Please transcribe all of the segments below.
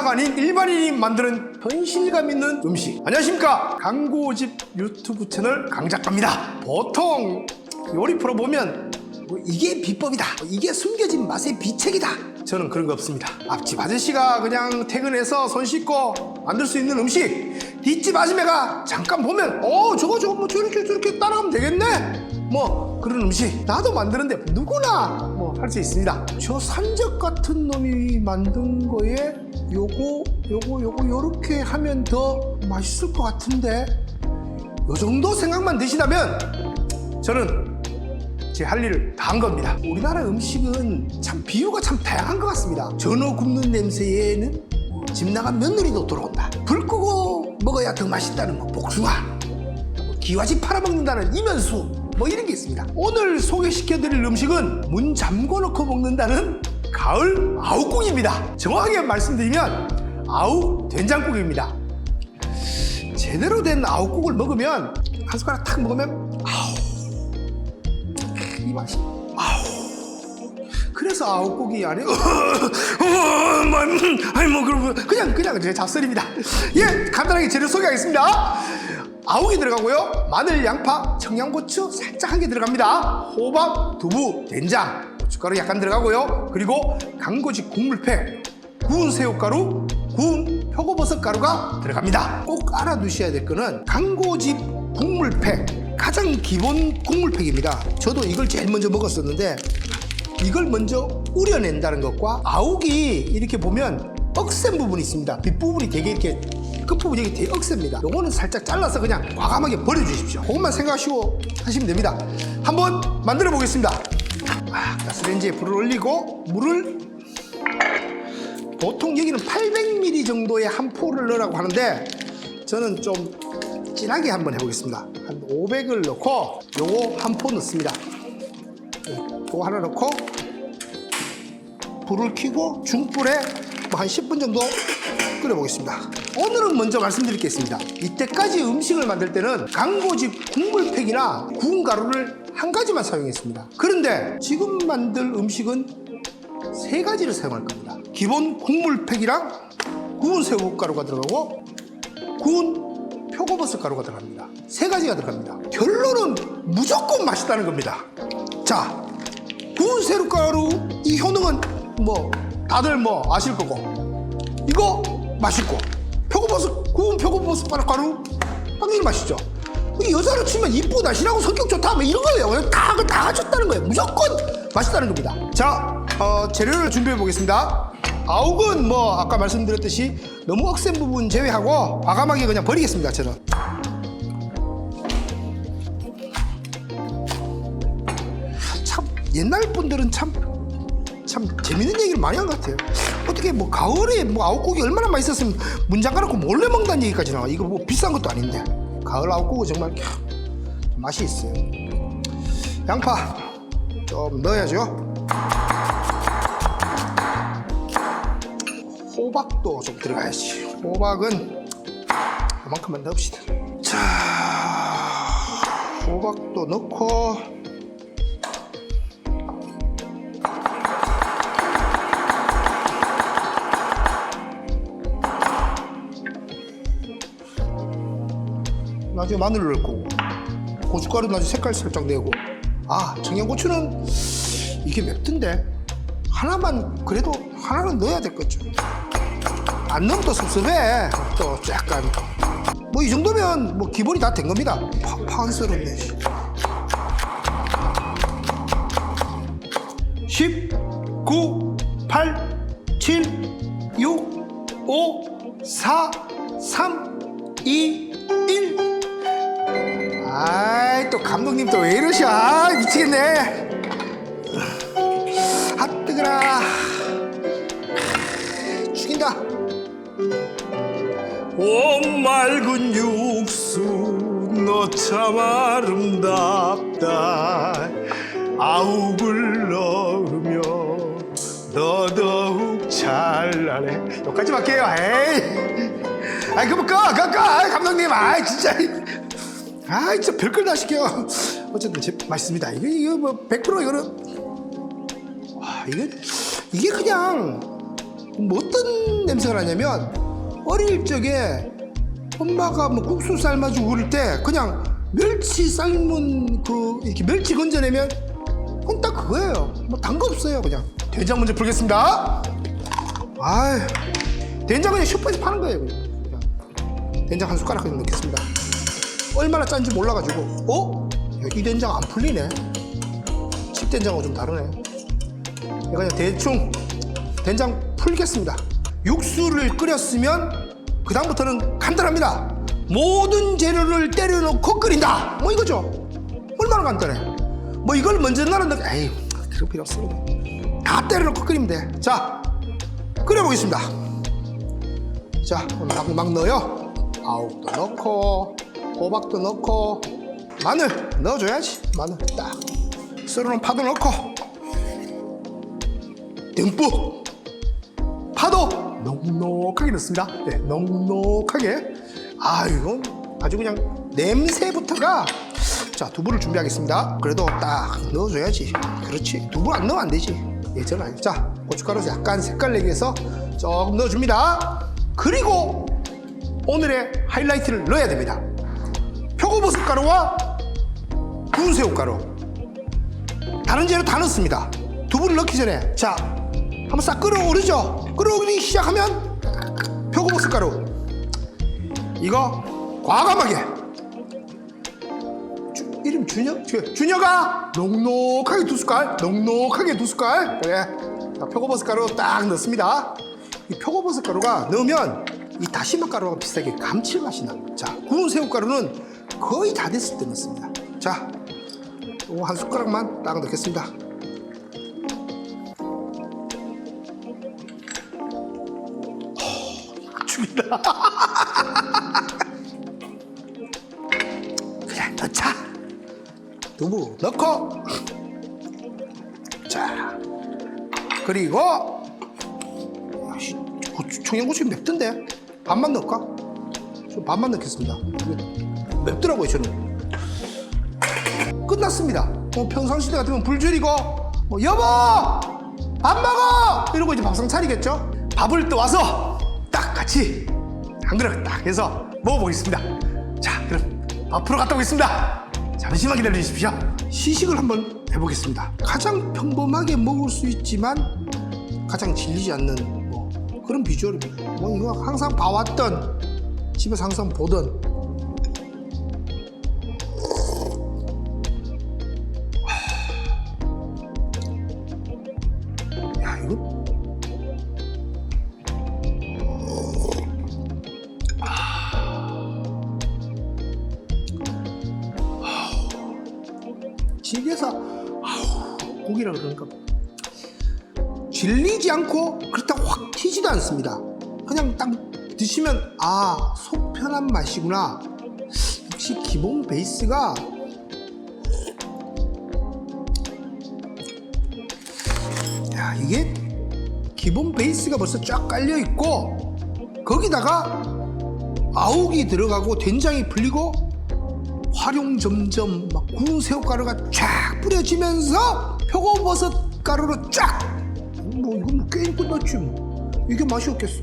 요리사가 아닌 일반인이 만드는 현실감 있는 음식. 안녕하십니까. 광고집 유튜브 채널 강작가입니다. 보통 요리 프로 보면 뭐 이게 비법이다. 이게 숨겨진 맛의 비책이다. 저는 그런 거 없습니다. 앞집 아저씨가 그냥 퇴근해서 손 씻고 만들 수 있는 음식. 뒷집 아줌마가 잠깐 보면 어 저거 저거 뭐 저렇게 저렇게 따라하면 되겠네. 뭐 그런 음식 나도 만드는데 누구나 뭐할수 있습니다. 저 산적 같은 놈이 만든 거에 요거 요거 요거 요렇게 하면 더 맛있을 것 같은데 요 정도 생각만 드시다면 저는 제 할 일을 다 한 겁니다. 우리나라 음식은 참 비유가 참 다양한 것 같습니다. 전어 굽는 냄새에는 집 나간 며느리도 들어온다. 불 끄고 먹어야 더 맛있다는 거 복숭아. 뭐 기와집 팔아먹는다는 이면수 뭐 이런 게 있습니다. 오늘 소개시켜드릴 음식은 문 잠궈 놓고 먹는다는 가을 아욱국입니다. 정확하게 말씀드리면 아욱 된장국입니다. 제대로 된 아욱국을 먹으면 한 숟가락 탁 먹으면 아우 이 맛이 아우 그래서 아욱국이 아니 아니 뭐 그러면 그냥 그냥 제 잡설입니다 예 간단하게 재료 소개하겠습니다 아욱이 들어가고요 마늘 양파 청양고추 살짝 한 개 들어갑니다 호박 두부 된장 고춧가루 약간 들어가고요 그리고 강고지 국물팩 구운 새우가루, 구운 표고버섯 가루가 들어갑니다. 꼭 알아두셔야 될 거는 강고집 국물팩 가장 기본 국물팩입니다. 저도 이걸 제일 먼저 먹었었는데 이걸 먼저 우려낸다는 것과 아욱이 이렇게 보면 억센 부분이 있습니다. 뒷부분이 되게 이렇게 끝부분이 되게 되게 억셉니다. 요거는 살짝 잘라서 그냥 과감하게 버려주십시오. 그것만 생각하시고 하시면 됩니다. 한번 만들어 보겠습니다. 아, 가스레인지에 불을 올리고 물을 보통 여기는 800ml 정도의 한 포를 넣으라고 하는데 저는 좀 진하게 한번 해보겠습니다. 한 500을 넣고 요거 한 포 넣습니다. 네, 요거 하나 넣고 불을 켜고 중불에 뭐 한 10분 정도 끓여 보겠습니다. 오늘은 먼저 있습니다. 이때까지 음식을 만들 때는 강고집 국물팩이나 구운 가루를 한 가지만 사용했습니다. 그런데 지금 만들 음식은 세 가지를 사용할 겁니다. 기본 국물팩이랑 구운 새우가루가 들어가고 구운 표고버섯 가루가 들어갑니다. 세 가지가 들어갑니다. 결론은 무조건 맛있다는 겁니다. 자, 구운 새우가루 이 효능은 뭐 다들 뭐 아실 거고 이거 맛있고 표고버섯 구운 표고버섯 가루 당연히 맛있죠. 이 여자로 치면 이쁘고 날씬하고 성격 좋다 뭐 이런 거예요. 다, 다 갖췄다는 거예요. 무조건 맛있다는 겁니다. 자, 어, 재료를 준비해 보겠습니다. 아욱은 뭐 아까 말씀드렸듯이 너무 억센 부분 제외하고 과감하게 그냥 버리겠습니다. 저는. 참 옛날 분들은 참 참 재밌는 얘기를 많이 한 것 같아요. 어떻게 뭐 가을에 뭐 아욱국이 얼마나 맛있었으면 문 잠가놓고 몰래 먹는다는 얘기까지 나와. 이거 뭐 비싼 것도 아닌데. 가을 아욱국은 정말 캬, 맛이 있어요. 양파 좀 넣어야죠. 호박도 좀 들어가야지. 호박은 이만큼만 넣읍시다. 자, 호박도 넣고 나중에 마늘을 넣을 거고 고춧가루 나중에 색깔 살짝 내고. 아 청양고추는 이게 맵던데 하나만 그래도 하나는 넣어야 될 거죠. 안 넣으면 또 섭섭해. 또 약간. 뭐 이 정도면 뭐 기본이 다 된 겁니다. 파, 파스럽네. 10 9 8 7 6 5 4 3 2 1 아이 또 감독님 또 왜 이러셔? 아 미치겠네. 아 뜨거라. 죽인다. 오 맑은 육수 너 참 아름답다. 아욱을 넣으며 더더욱 찬란해 여기까지 할게요. 에이. 아이 꺼. 아이, 감독님. 아이 진짜 아이 진짜 별걸 다 시켜 어쨌든 제, 맛있습니다 이거 이거 뭐 100% 이거는 와 이게 이게 그냥 뭐 어떤 냄새가 나냐면 어릴 적에 엄마가 뭐 국수 삶아주고 그럴 때 그냥 멸치 삶은 그 이렇게 멸치 건져내면 그건 딱 그거예요. 뭐 단 거 없어요 그냥. 된장 먼저 풀겠습니다. 아유 된장 그냥 슈퍼에서 파는 거예요. 그냥. 된장 한 숟가락 그냥 넣겠습니다. 얼마나 짠지 몰라가지고 어? 야, 이 된장 안 풀리네. 집 된장하고 좀 다르네. 그냥 대충 된장 풀겠습니다. 육수를 끓였으면 그 다음부터는 간단합니다. 모든 재료를 때려놓고 끓인다. 뭐 이거죠. 얼마나 간단해. 뭐 이걸 먼저 데 에이 그럴 필요 없습니다. 다 때려놓고 끓이면 돼. 자 끓여보겠습니다. 자 막, 막 넣어요. 아욱도 넣고 호박도 넣고 마늘 넣어줘야지. 마늘 딱 썰어놓은 파도 넣고 듬뿍 파도 넉넉하게 넣습니다. 네, 넉넉하게. 아, 이건 아주 그냥 냄새부터가 자 두부를 준비하겠습니다. 그래도 딱 넣어줘야지. 그렇지. 두부 안 넣으면 안 되지. 예전 아니. 자 고춧가루 약간 색깔 내기 위해서 조금 넣어줍니다. 그리고 오늘의 하이라이트를 넣어야 됩니다. 표고버섯 가루와 구운 새우 가루. 다른 재료 다 넣습니다. 두부를 넣기 전에 자 한번 싹 끓어오르죠. 끓어오르기 시작하면 표고버섯 가루 이거 과감하게 주, 이름 준혁 주- 준혁아 넉넉하게 두 숟갈 넉넉하게 두 숟갈 그래 자, 표고버섯 가루 딱 넣습니다. 이 표고버섯 가루가 넣으면 이 다시마 가루와 비슷하게 감칠맛이 납니다. 자 구운 새우 가루는 거의 다 됐을 때 넣습니다. 자 한 숟가락만 딱 넣겠습니다. 죽인다. 그냥 넣자. 두부 넣고. 자. 그리고 청양고추 맵던데 반만 넣을까? 좀 반만 넣겠습니다. 맵더라고요 저는. 끝났습니다. 뭐 평상시대 같으면 불 줄이고 뭐 여보 밥 먹어 이러고 이제 밥상 차리겠죠. 밥을 떠와서 딱 같이 한 그릇 딱 해서 먹어보겠습니다. 자 그럼 앞으로 갔다 오겠습니다. 잠시만 기다려 주십시오. 시식을 한번 해보겠습니다. 가장 평범하게 먹을 수 있지만 가장 질리지 않는 뭐 그런 비주얼입니다. 뭐 이거 항상 봐왔던 집에서 항상 보던 집에서 아우, 고기라 그러니까 질리지 않고 그렇다고 확 튀지도 않습니다. 그냥 딱 드시면 아 속 편한 맛이구나. 역시 기본 베이스가 야 이게 기본 베이스가 벌써 쫙 깔려 있고 거기다가 아욱이 들어가고 된장이 풀리고 활용 점점 막 구운 새우가루가 쫙 뿌려지면서 표고버섯 가루로 쫙 뭐 이거 뭐 게임 끝났지 뭐 이게 맛이 없겠어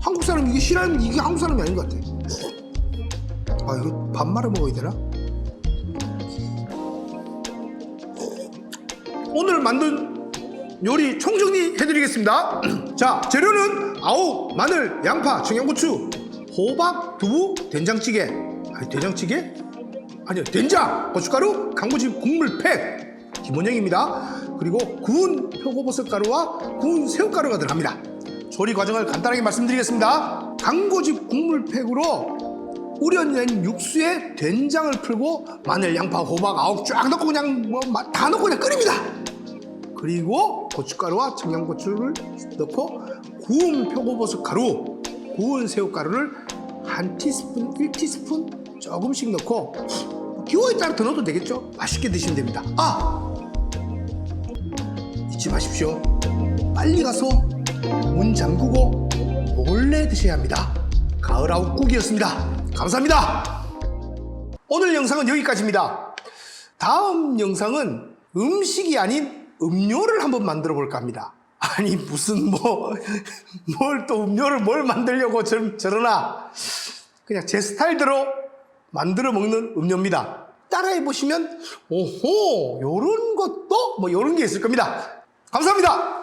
한국 사람 이게 싫어하면 이게 한국 사람이 아닌 것 같아 아 이거 밥 말아 먹어야 되나? 오늘 만든 요리 총정리 해드리겠습니다. 자, 재료는 아욱, 마늘, 양파, 청양고추, 호박, 두부, 된장찌개. 아니, 된장찌개? 아니요, 된장, 고춧가루, 강고집 국물 팩. 기본형입니다. 그리고 구운 표고버섯 가루와 구운 새우가루가 들어갑니다. 조리 과정을 간단하게 말씀드리겠습니다. 강고집 국물 팩으로 우려낸 육수에 된장을 풀고 마늘, 양파, 호박, 아욱 쫙 넣고 그냥 뭐 다 넣고 그냥 끓입니다. 그리고 고춧가루와 청양고추를 넣고 구운 표고버섯 가루, 구운 새우가루를 한 티스푼, 1티스푼 조금씩 넣고 기호에 따라 더 넣어도 되겠죠? 맛있게 드시면 됩니다. 아! 잊지 마십시오. 빨리 가서 문 잠그고 몰래 드셔야 합니다. 가을 아웃국이었습니다. 감사합니다. 오늘 영상은 여기까지입니다. 다음 영상은 음식이 아닌 음료를 한번 만들어 볼까 합니다. 아, 아니 무슨 뭐 뭘 또 음료를 뭘 만들려고 저, 저러나 그냥 제 스타일대로 만들어 먹는 음료입니다. 따라해 보시면 오호 요런 것도 뭐 요런 게 있을 겁니다. 감사합니다.